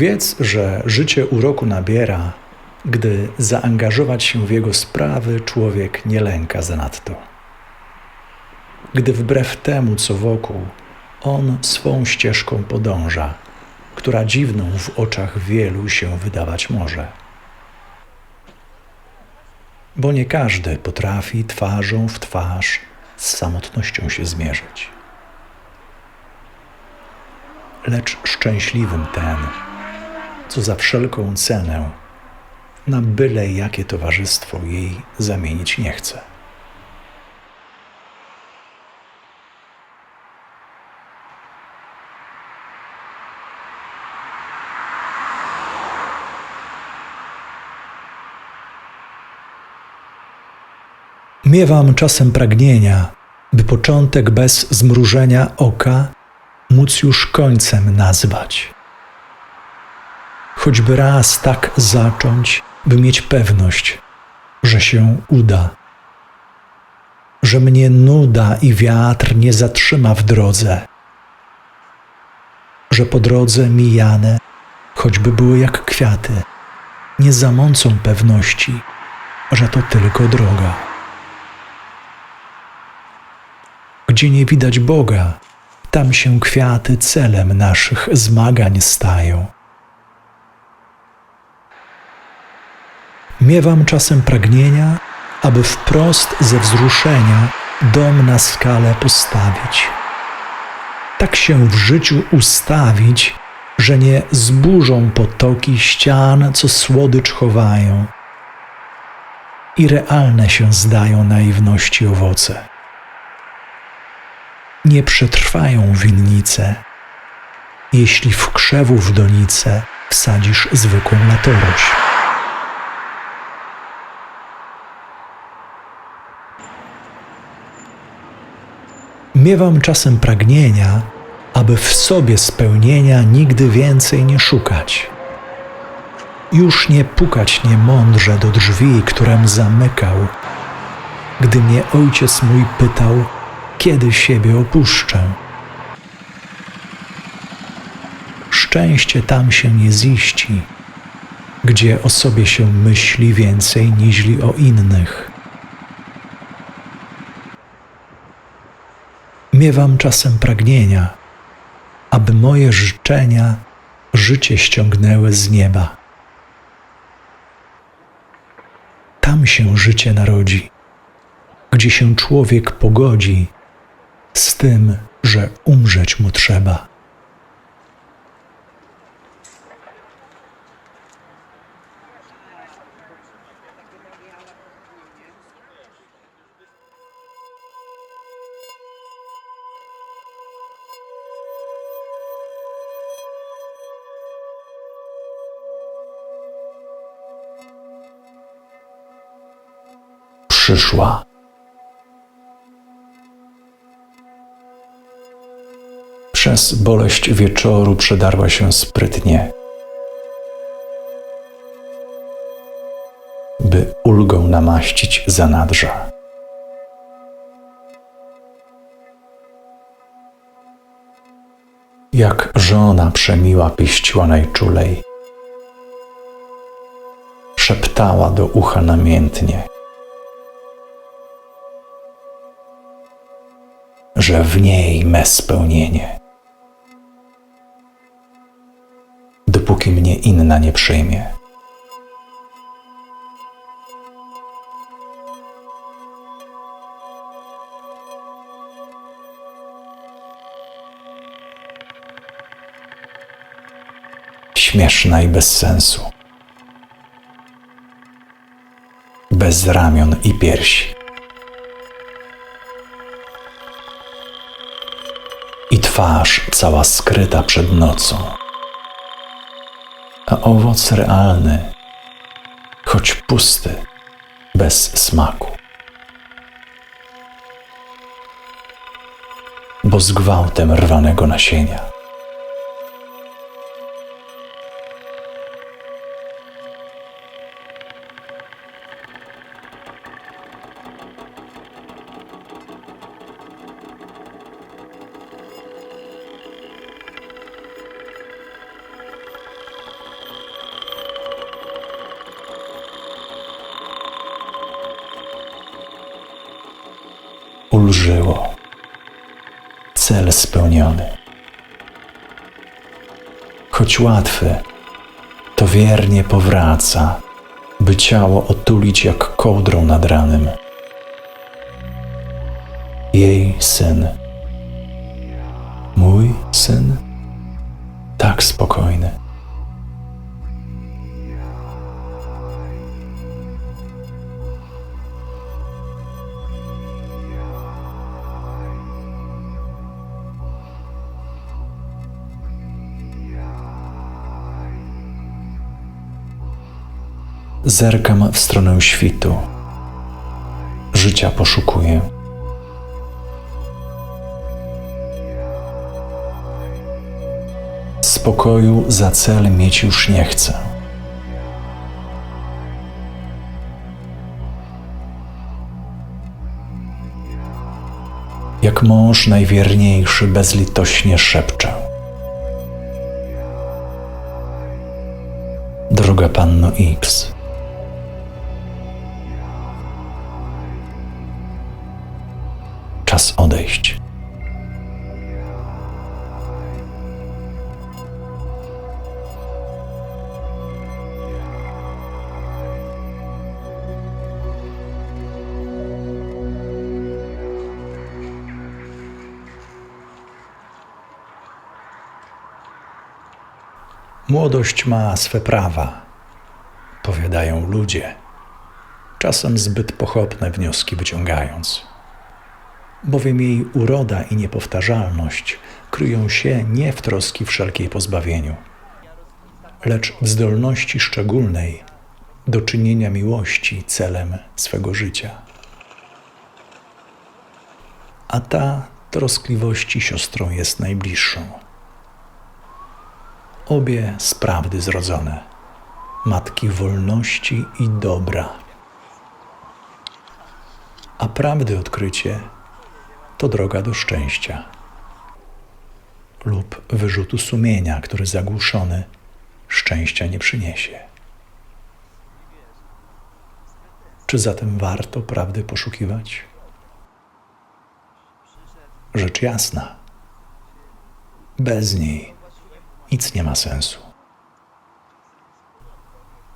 Wiedz, że życie uroku nabiera, gdy zaangażować się w jego sprawy człowiek nie lęka zanadto. Gdy wbrew temu, co wokół, on swą ścieżką podąża, która dziwną w oczach wielu się wydawać może. Bo nie każdy potrafi twarzą w twarz z samotnością się zmierzyć. Lecz szczęśliwym ten, co za wszelką cenę na byle jakie towarzystwo jej zamienić nie chce. Miewam czasem pragnienia, by początek bez zmrużenia oka móc już końcem nazwać. Choćby raz tak zacząć, by mieć pewność, że się uda, że mnie nuda i wiatr nie zatrzyma w drodze, że po drodze mijane, choćby były jak kwiaty, nie zamącą pewności, że to tylko droga. Gdzie nie widać Boga, tam się kwiaty celem naszych zmagań stają. Miewam czasem pragnienia, aby wprost ze wzruszenia dom na skalę postawić. Tak się w życiu ustawić, że nie zburzą potoki ścian, co słodycz chowają. I realne się zdają naiwności owoce. Nie przetrwają winnice, jeśli w krzewu w donice wsadzisz zwykłą latorość. Miewam czasem pragnienia, aby w sobie spełnienia nigdy więcej nie szukać. Już nie pukać niemądrze do drzwi, którem zamykał, gdy mnie ojciec mój pytał, kiedy siebie opuszczę. Szczęście tam się nie ziści, gdzie o sobie się myśli więcej niźli o innych. Miewam czasem pragnienia, aby moje życzenia życie ściągnęły z nieba. Tam się życie narodzi, gdzie się człowiek pogodzi z tym, że umrzeć mu trzeba. Przyszła. Przez boleść wieczoru przedarła się sprytnie, by ulgą namaścić zanadrza. Jak żona przemiła pieściła najczulej, szeptała do ucha namiętnie, że w niej me spełnienie. Dopóki mnie inna nie przyjmie. Śmieszna i bez sensu. Bez ramion i piersi. Twarz cała skryta przed nocą. A owoc realny, choć pusty, bez smaku. Bo z gwałtem rwanego nasienia. Ulżyło. Cel spełniony. Choć łatwy, to wiernie powraca, by ciało otulić jak kołdrą nad ranem. Jej syn, mój syn, tak spokojny. Zerkam w stronę świtu. Życia poszukuję. Spokoju za cel mieć już nie chcę. Jak mąż najwierniejszy bezlitośnie szepczę. Droga panno X. Czas odejść. Młodość ma swe prawa, powiadają ludzie, czasem zbyt pochopne wnioski wyciągając. Bowiem jej uroda i niepowtarzalność kryją się nie w troski wszelkiej pozbawieniu, lecz w zdolności szczególnej do czynienia miłości celem swego życia. A ta troskliwości siostrą jest najbliższą obie z prawdy zrodzone, matki wolności i dobra. A prawdy odkrycie to droga do szczęścia lub wyrzutu sumienia, który zagłuszony szczęścia nie przyniesie. Czy zatem warto prawdy poszukiwać? Rzecz jasna, bez niej nic nie ma sensu.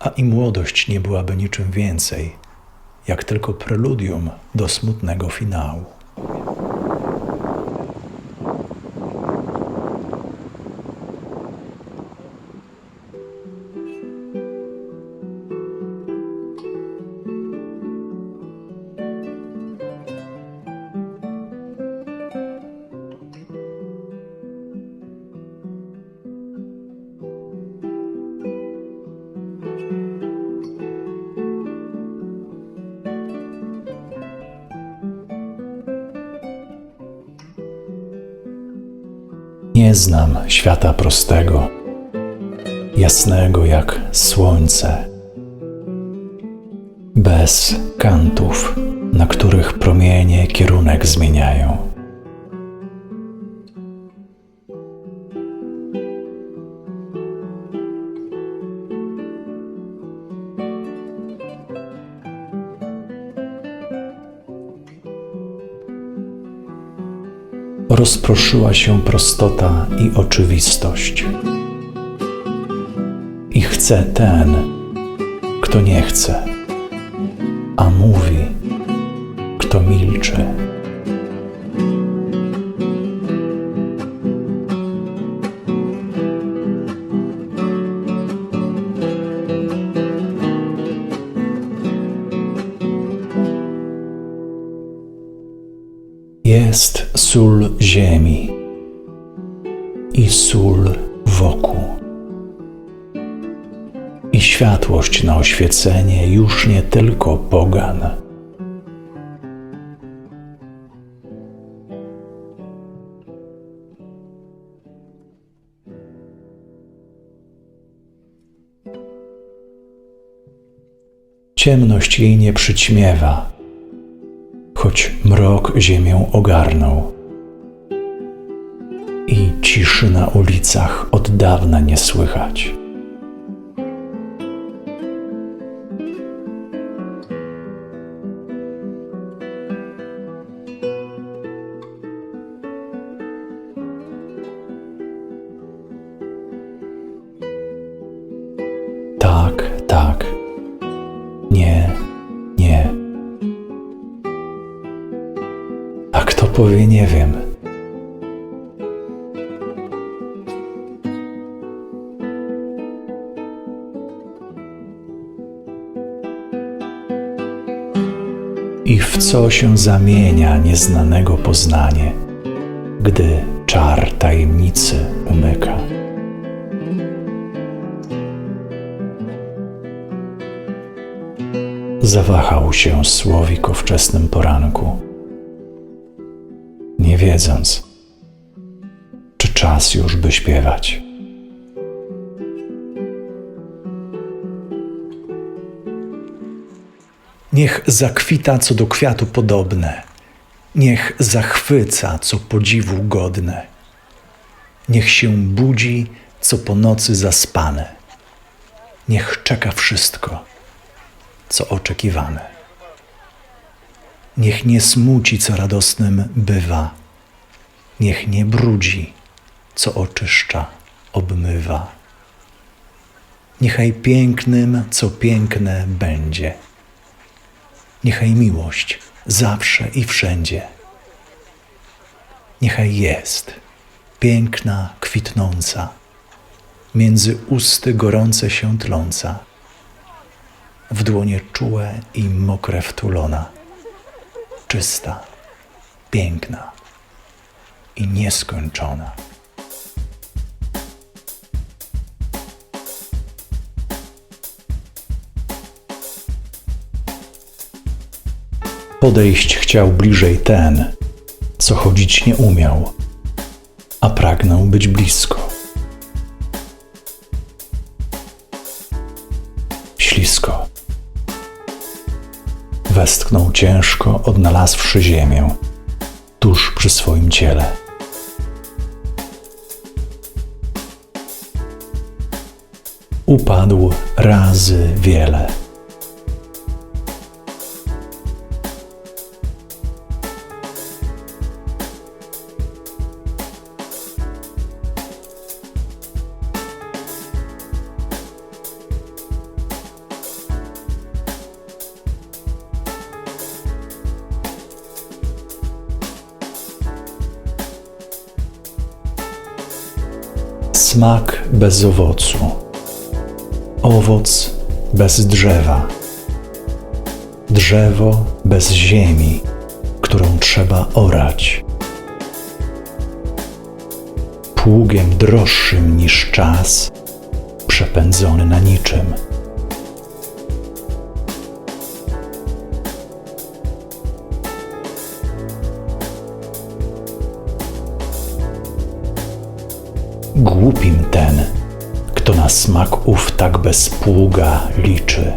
A i młodość nie byłaby niczym więcej, jak tylko preludium do smutnego finału. Nie znam świata prostego, jasnego jak słońce, bez kantów, na których promienie kierunek zmieniają. Rozproszyła się prostota i oczywistość. I chce ten, kto nie chce, światłość na oświecenie już nie tylko pogan. Ciemność jej nie przyćmiewa choć mrok ziemię ogarnął. I ciszy na ulicach od dawna nie słychać. Powie, nie wiem. I w co się zamienia nieznanego poznanie, gdy czar tajemnicy umyka? Zawahał się słowik o wczesnym poranku, nie wiedząc, czy czas już by śpiewać. Niech zakwita co do kwiatu podobne, niech zachwyca co podziwu godne, niech się budzi co po nocy zaspane, niech czeka wszystko, co oczekiwane. Niech nie smuci, co radosnym bywa, niech nie brudzi, co oczyszcza, obmywa. Niechaj pięknym, co piękne będzie. Niechaj miłość zawsze i wszędzie. Niechaj jest piękna, kwitnąca, między usty gorące się tląca, w dłonie czułe i mokre wtulona, czysta, piękna i nieskończona. Podejść chciał bliżej ten, co chodzić nie umiał, a pragnął być blisko. Westchnął ciężko, odnalazłszy ziemię, tuż przy swoim ciele. Upadł razy wiele. Smak bez owocu, owoc bez drzewa, drzewo bez ziemi, którą trzeba orać. Pługiem droższym niż czas, przepędzony na niczym. Głupim ten, kto na smak ów tak bez pługa liczy.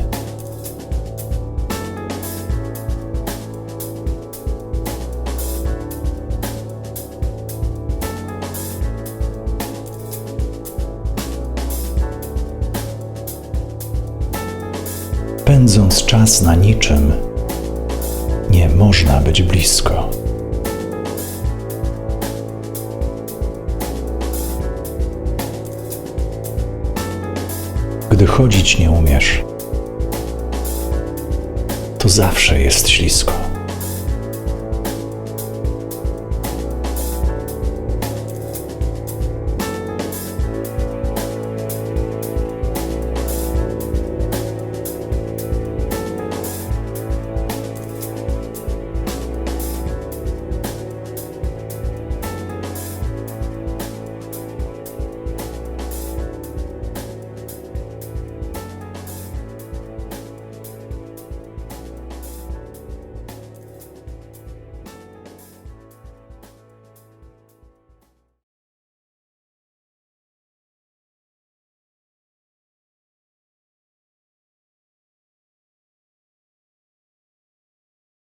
Pędząc czas na niczym, nie można być blisko. Gdy chodzić nie umiesz, to zawsze jest ślisko.